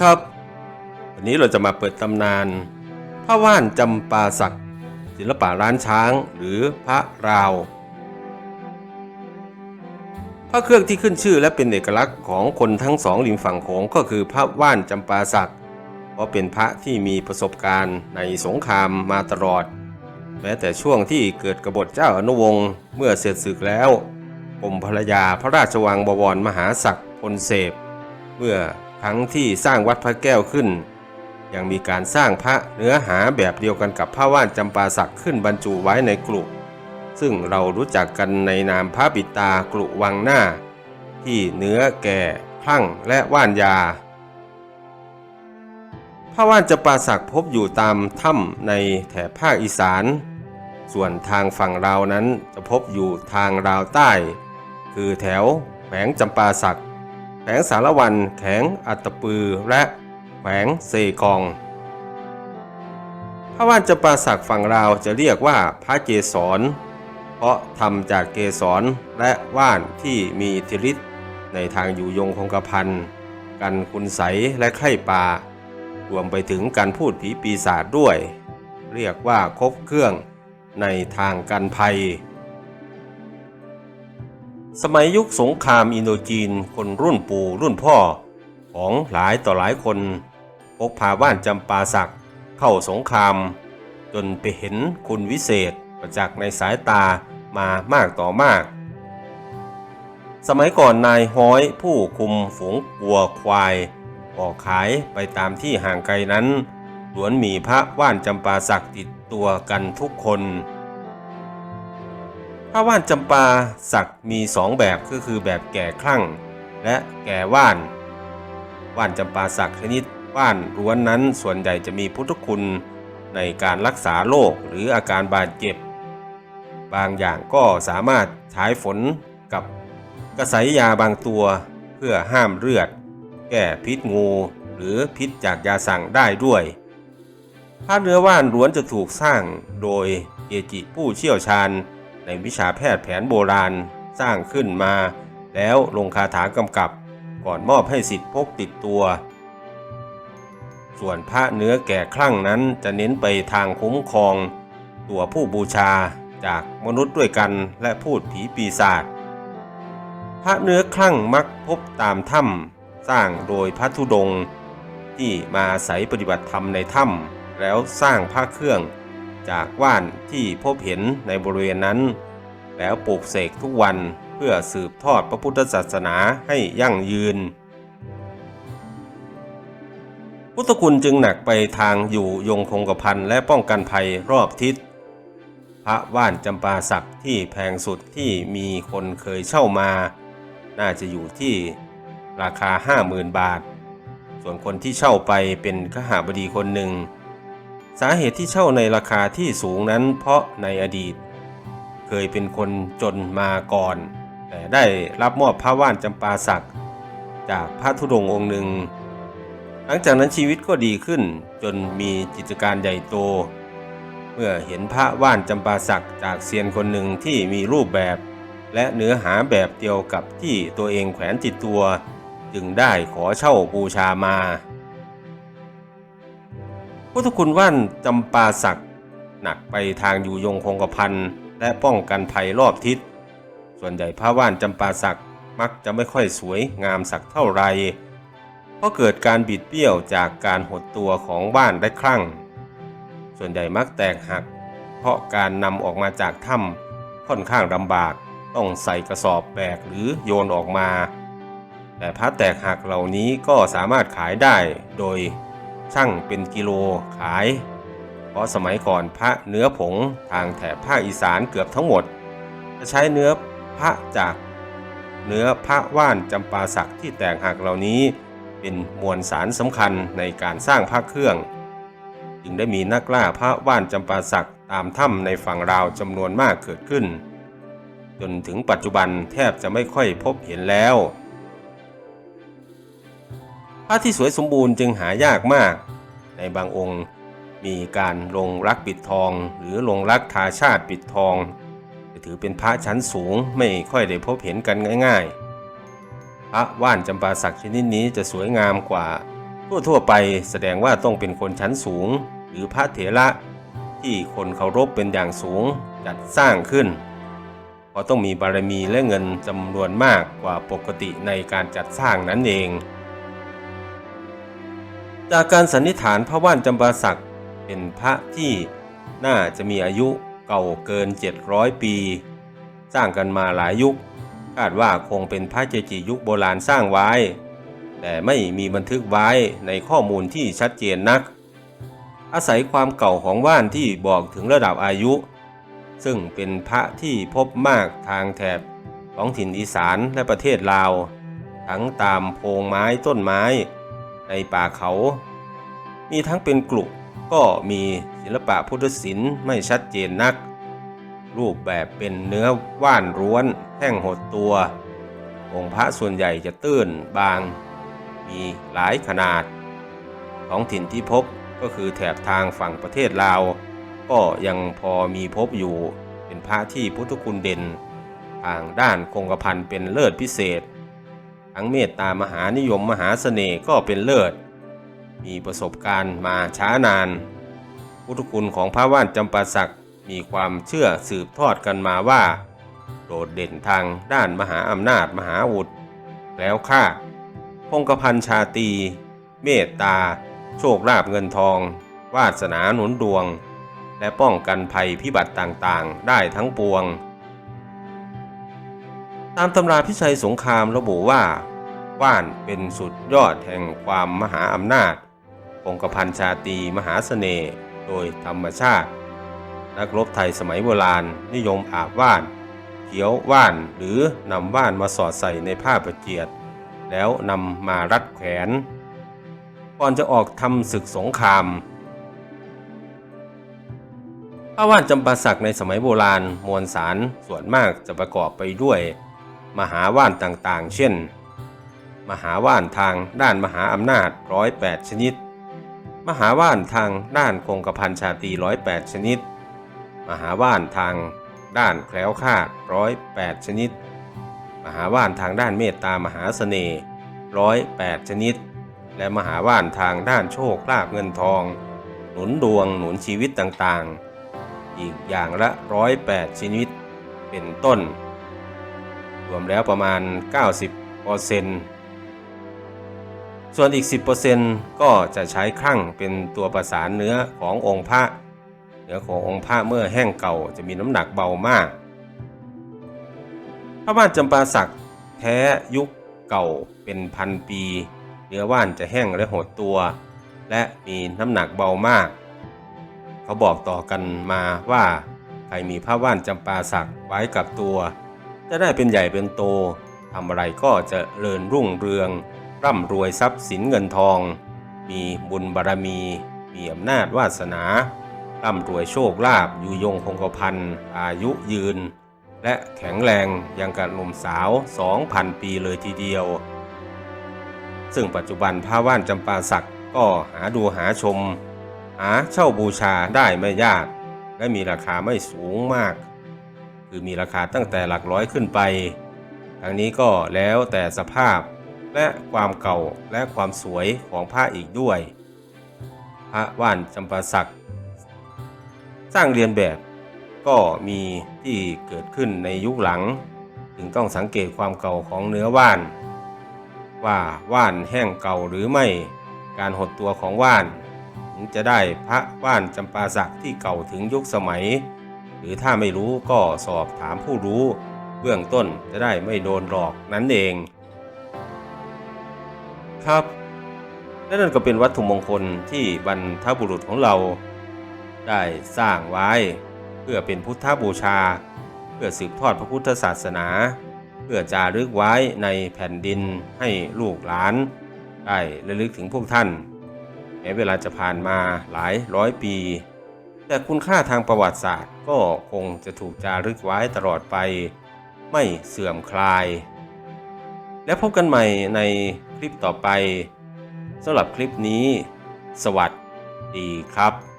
ครับ วันนี้เราจะมาเปิดตำนานพระว่านจำปาสักศิลปะร้านช้างหรือพระราว พระเครื่องที่ขึ้นชื่อและเป็นเอกลักษณ์ของคนทั้งสองริมฝั่งโขงก็คือพระว่านจำปาสักเพราะเป็นพระที่มีประสบการณ์ในสงครามมาตลอด แม้แต่ช่วงที่เกิดกบฏเจ้าอนุวงศ์เมื่อเสร็จศึกแล้วกรมภรรยาพระราชวังบวรมหาศักดิ์พลเสพเมื่อ ครั้งที่สร้างวัดพระแก้วขึ้น ยังมีการสร้างพระเนื้อหาแบบเดียวกันกับพระว่านจำปาสักขึ้นบรรจุไว้ในกลุซึ่งเรารู้จักกันในนามพระปิตากลุวังหน้า ที่เนื้อแก่พลั่งและว่านยา พระว่านจำปาสักพบอยู่ตามถ้ำในแถบภาคอีสาน ส่วนทางฝั่งลานั้นจะพบอยู่ทางลาวใต้ คือแถวแขวงจำปาสัก วงสารวัน แขวงอัตปือ และแขวงเซกอง พระว่านจำปาสักฝั่งลาวจะเรียกว่าพระเกศร เพราะทำจากเกสรและว่านที่มีอิทธิฤทธิ์ในทางอยู่ยงคงกระพันกันคุณใสและไข้ป่ารวมไปถึงการพูดผีปีศาจด้วย เรียกว่าครบเครื่องในทางกันภัย สมัยยุคสงครามอินโดจีน คนรุ่นปู่รุ่นพ่อ ของหลายต่อหลายคน พกพาว่านจำปาสักเข้าสงคราม จนไปเห็นคุณวิเศษประจักษ์ในสายตามามากต่อมาก สมัยก่อนนายห้อยผู้คุมฝูงวัวควายออกขายไปตามที่ห่างไกลนั้นล้วนมีพระว่านจำปาสักติดตัวกันทุกคน พระว่านจำปาสักมีสองแบบก็คือแบบแก่คลั่ง และแก่ว่าน ว่านจำปาสักชนิดว่านร้วนนั้นส่วนใหญ่จะมีพุทธคุณในการรักษาโรคหรืออาการบาดเจ็บ บางอย่างก็สามารถใช้ฝนกับกระสายยาบางตัวเพื่อห้ามเลือด แก้พิษงูหรือพิษจากยาสั่งได้ด้วยผ้าเนื้อว่านล้วนจะถูกสร้างโดยเอจิผู้เชี่ยวชาญ ในวิชาแพทย์แผนโบราณสร้างขึ้นมา แล้วลงคาถากำกับ ก่อนมอบให้สิทธิพกติดตัว ส่วนพระเนื้อแก่คลั่งนั้นจะเน้นไปทางคุ้มครอง ตัวผู้บูชาจากมนุษย์ด้วยกันและพูดผีปีศาจพระเนื้อคลั่งมักพบตามถ้ำสร้างโดยพระธุดงที่มาอาศัยปฏิบัติธรรมในถ้ำแล้วสร้างพระเครื่อง จากว่านที่พบเห็นในบริเวณนั้น แล้วปลูกเสกทุกวันเพื่อสืบทอดพระพุทธศาสนาให้ยั่งยืน พุทธคุณจึงหนักไปทางอยู่ยงคงกระพันและป้องกันภัยรอบทิศ พระว่านจำปาสักที่แพงสุดที่มีคนเคยเช่ามา น่าจะอยู่ที่ราคา 50,000 บาท ส่วนคนที่เช่าไปเป็นขหาบดีคนหนึ่ง สาเหตุที่เช่าในราคาที่สูงนั้นเพราะในอดีต เคยเป็นคนจนมาก่อน แต่ได้รับมอบพระว่านจำปาสักจากพระธุดงค์องค์หนึ่ง หลังจากนั้นชีวิตก็ดีขึ้นจนมีกิจการใหญ่โต เมื่อเห็นพระว่านจำปาสักจากเซียนคนหนึ่งที่มีรูปแบบ และเนื้อหาแบบเดียวกับที่ตัวเองแขวนติดตัว จึงได้ขอเช่าบูชามา พุทธคุณว่านจำปาสักหนักไปทางอยู่ยงคงกระพันและป้องกันภัยรอบทิศ ส่วนใหญ่พระว่านจำปาสักมักจะไม่ค่อยสวยงามสักเท่าไหร่เพราะเกิดการบิดเบี้ยวจากการหดตัวของว่านได้ครั้งส่วนใหญ่มักแตกหัก เพราะการนำออกมาจากถ้ำค่อนข้างลำบากต้องใส่กระสอบแบกหรือโยนออกมา แต่พระแตกหักเหล่านี้ก็สามารถขายได้โดย ช่างเป็นกิโลขาย เพราะสมัยก่อนพระเนื้อผงทางแถบภาคอีสานเกือบทั้งหมด จะใช้เนื้อพระจากเนื้อพระว่านจำปาสักที่แตกหักเหล่านี้ เป็นมวลสารสำคัญในการสร้างพระเครื่อง จึงได้มีนักล่าพระว่านจำปาสักตามถ้ำในฝั่งลาวจำนวนมากเกิดขึ้น จนถึงปัจจุบันแทบจะไม่ค่อยพบเห็นแล้ว ระที่สวยสมบูรณ์จึงหายากมาก ในบางองค์มีการลงรักปิดทอง หรือลงรักทาชาติปิดทองจะถือเป็นพระชั้นสูงไม่ค่อยได้พบเห็นกันง่ายๆ พระว่านจำปาสักชนิดนี้จะสวยงามกว่า ทั่วๆไปแสดงว่าต้องเป็นคนชั้นสูง หรือพระเถระที่คนเคารพเป็นอย่างสูงจัดสร้างขึ้นเพราะต้องมีบารมีและเงินจำนวนมากกว่าปกติในการจัดสร้างนั้นเอง จากการสันนิษฐานพระว่านจำปาสักเป็นพระที่น่าจะมีอายุเก่าเกิน 700 ปี สร้างกันมาหลายยุค คาดว่าคงเป็นพระเจจิยุคโบราณสร้างไว้ แต่ไม่มีบันทึกไว้ในข้อมูลที่ชัดเจนนัก อาศัยความเก่าของว่านที่บอกถึงระดับอายุ ซึ่งเป็นพระที่พบมากทางแถบท้องถิ่นอีสานและประเทศลาว ทั้งตามโพรงไม้ต้นไม้ ในป่าเขา มีทั้งเป็นกลุ่มก็มีศิลปะพุทธศิลป์ไม่ชัดเจนนัก รูปแบบเป็นเนื้อว่านร้วนแห้งหดตัว องค์พระส่วนใหญ่จะตื้นบาง มีหลายขนาด ท้องถิ่นที่พบก็คือแถบทางฝั่งประเทศลาว ก็ยังพอมีพบอยู่เป็นพระที่พุทธคุณเด่น ทางด้านคงกระพันเป็นเลิศพิเศษ ทั้งเมตตามหานิยมมหาเสน่ห์ก็เป็นเลิศ มีประสบการณ์มาช้านาน พุทธคุณของพระว่านจำปาสักมีความเชื่อสืบทอดกันมาว่า โดดเด่นทางด้านมหาอำนาจมหาอุดแล้วค่าพงกพันชาตี เมตตา โชคลาภเงินทอง วาสนาหนุนดวง และป้องกันภัยพิบัติต่างๆ ได้ทั้งปวง ตามตำราพิชัยสงครามระบุว่าว่านเป็นสุดยอดแห่งความมหาอำนาจคงกระพันชาตีมหาเสน่ห์โดยธรรมชาติ นักรบไทยสมัยโบราณนิยมอาบว่านเขียวว่านหรือนำว่านมาสอดใส่ในผ้าประเจียด แล้วนำมารัดแขนก่อนจะออกทำศึกสงครามผ้าว่านจำปาสักในสมัยโบราณมวลสารส่วนมากจะประกอบไปด้วย มหาว่านต่างๆ เช่น มหาว่านทางด้านมหาอำนาจร้อยแปดชนิด มหาว่านทางด้านคงกระพันชาตีร้อยแปดชนิด มหาว่านทางด้านแคล้วคลาดร้อยแปดชนิด มหาว่านทางด้านเมตตามหาเสน่ห์ร้อยแปดชนิด และมหาว่านทางด้านโชคลาภเงินทอง หนุนดวงหนุนชีวิตต่างๆ อีกอย่างละร้อยแปดชนิด เป็นต้น รวมแล้วประมาณ 90%ส่วนอีก 10%ก็จะใช้ครั่งเป็นตัวประสานเนื้อขององค์พระเนื้อขององค์พระเมื่อแห้งเก่าจะมีน้ำหนักเบามากพระว่านจำปาสักแท้ยุคเก่าเป็นพันปี เนื้อว่านจะแห้งและหดตัว และมีน้ำหนักเบามาก เขาบอกต่อกันมาว่าใครมีพระว่านจำปาสักไว้กับตัว จะได้เป็นใหญ่เป็นโตทำอะไรก็จะเริญรุ่งเรือง ร่ำรวยทรัพย์สินเงินทอง มีบุญบารมี มีอำนาจวาสนา ร่ำรวยโชคลาภอยู่ยงคงกระพันอายุยืน และแข็งแรงยังกับหนุ่มสาว 2,000 ปีเลยทีเดียว ซึ่งปัจจุบันผ้าว่านจำปาสักก็หาดูหาชม หาเช่าบูชาได้ไม่ยาก และมีราคาไม่สูงมาก คือมีราคาตั้งแต่หลักร้อยขึ้นไปทั้งนี้ก็แล้วแต่สภาพและความเก่าและความสวยของผ้าอีกด้วย พระว่านจำปาสัก สร้างเรียนแบบก็มีที่เกิดขึ้นในยุคหลัง ถึงต้องสังเกตความเก่าของเนื้อว่าน ว่าว่านแห้งเก่าหรือไม่ การหดตัวของว่าน ถึงจะได้พระว่านจำปาสักที่เก่าถึงยุคสมัย หรือถ้าไม่รู้ก็สอบถามผู้รู้ เบื้องต้นจะได้ไม่โดนหลอกนั่นเอง ครับและนั่นก็เป็นวัตถุมงคลที่บรรทบุรุษของเรา ได้สร้างไว้ เพื่อเป็นพุทธบูชา เพื่อสืบทอดพระพุทธศาสนา เพื่อจารึกไว้ในแผ่นดินให้ลูกหลาน ได้ระลึกถึงพวกท่านแม้เวลาจะผ่านมาหลายร้อยปี แต่คุณค่าทางประวัติศาสตร์ ก็คงจะถูกจารึกไว้ตลอดไป ไม่เสื่อมคลาย และพบกันใหม่ในคลิปต่อไปสำหรับคลิปนี้ สวัสดีครับ